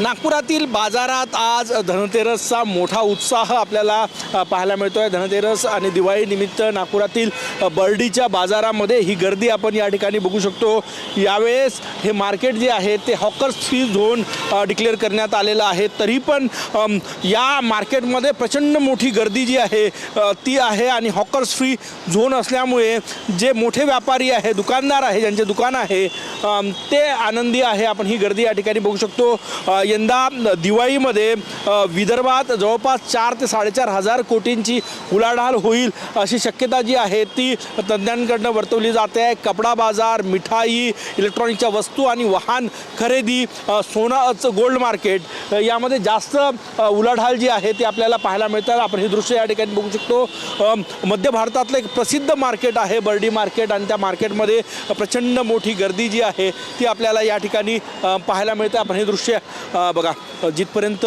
नागपुरातील बाजारात आज धनतेरसचा मोठा उत्साह आपल्याला पाहायला मिळतो आहे धनतेरस आणि दिवाळी निमित्त नागपुरातील बर्डीच्या बाजारामध्ये ही गर्दी आपण या ठिकाणी बघू शकतो. यावेळेस हे मार्केट जे आहे ते हॉकर्स फ्री झोन डिक्लेअर करण्यात आलेलं आहे. तरी पण या मार्केटमध्ये प्रचंड मोठी गर्दी जी आहे ती आहे आणि हॉकर्स फ्री झोन असल्यामुळे जे मोठे व्यापारी आहे दुकानदार आहे ज्यांचे दुकान आहे ते आनंदी आहे. आपण ही गर्दी या ठिकाणी बघू शकतो. यंदा दिवाळीमध्ये विदर्भात जवळपास चार ते साडेचार हजार कोटींची उलाढाल होईल अशी शक्यता जी आहे ती तज्ज्ञांकडनं वर्तवली जाते. आहे कपडा बाजार मिठाई इलेक्ट्रॉनिकच्या वस्तू आणि वाहन खरेदी सोनाचं गोल्ड मार्केट यामध्ये जास्त उलाढाल जी आहे ती आपल्याला पाहायला मिळतात. आपण हे दृश्य या ठिकाणी बघू शकतो. मध्य भारतातलं एक प्रसिद्ध मार्केट आहे बर्डी मार्केट. आणि त्या मार्केटमध्ये प्रचंड मोठी गर्दी जी आहे आहे ती आपल्याला या ठिकाणी पाहायला मिळते. आपण हे दृश्य बघा जिथपर्यंत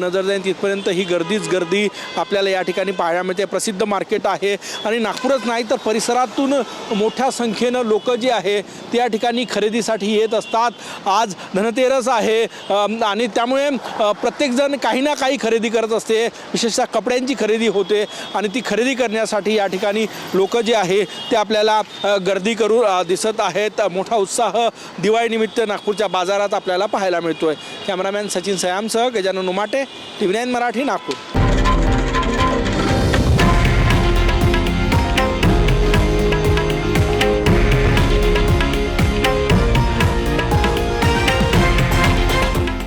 नजर जाईल तिथपर्यंत ही गर्दीच गर्दी आपल्याला या ठिकाणी पाहायला मिळते. प्रसिद्ध मार्केट आहे आणि नागपूरच नाही तर परिसरातून मोठ्या संख्येनं लोक जे आहे ते या ठिकाणी खरेदीसाठी येत असतात. आज धनतेरस आहे आणि त्यामुळे प्रत्येकजण काही ना काही खरेदी करत असते. विशेषतः कपड्यांची खरेदी होते आणि ती खरेदी करण्यासाठी या ठिकाणी लोक जे आहे ते आपल्याला गर्दी करू दिसत आहेत. मोठा उत्साह दिवाळीनिमित्त नागपूरच्या बाजारात आपल्याला पाहायला मिळतोय. Cameraman Sachin सयामसह Gajanan Umate T V nine Marathi Nagpur.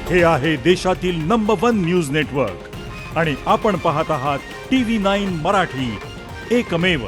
हे आहे देशातील नंबर वन न्यूज नेटवर्क आणि आपण पाहत आहात टी व्ही नाईन मराठी. एकमेव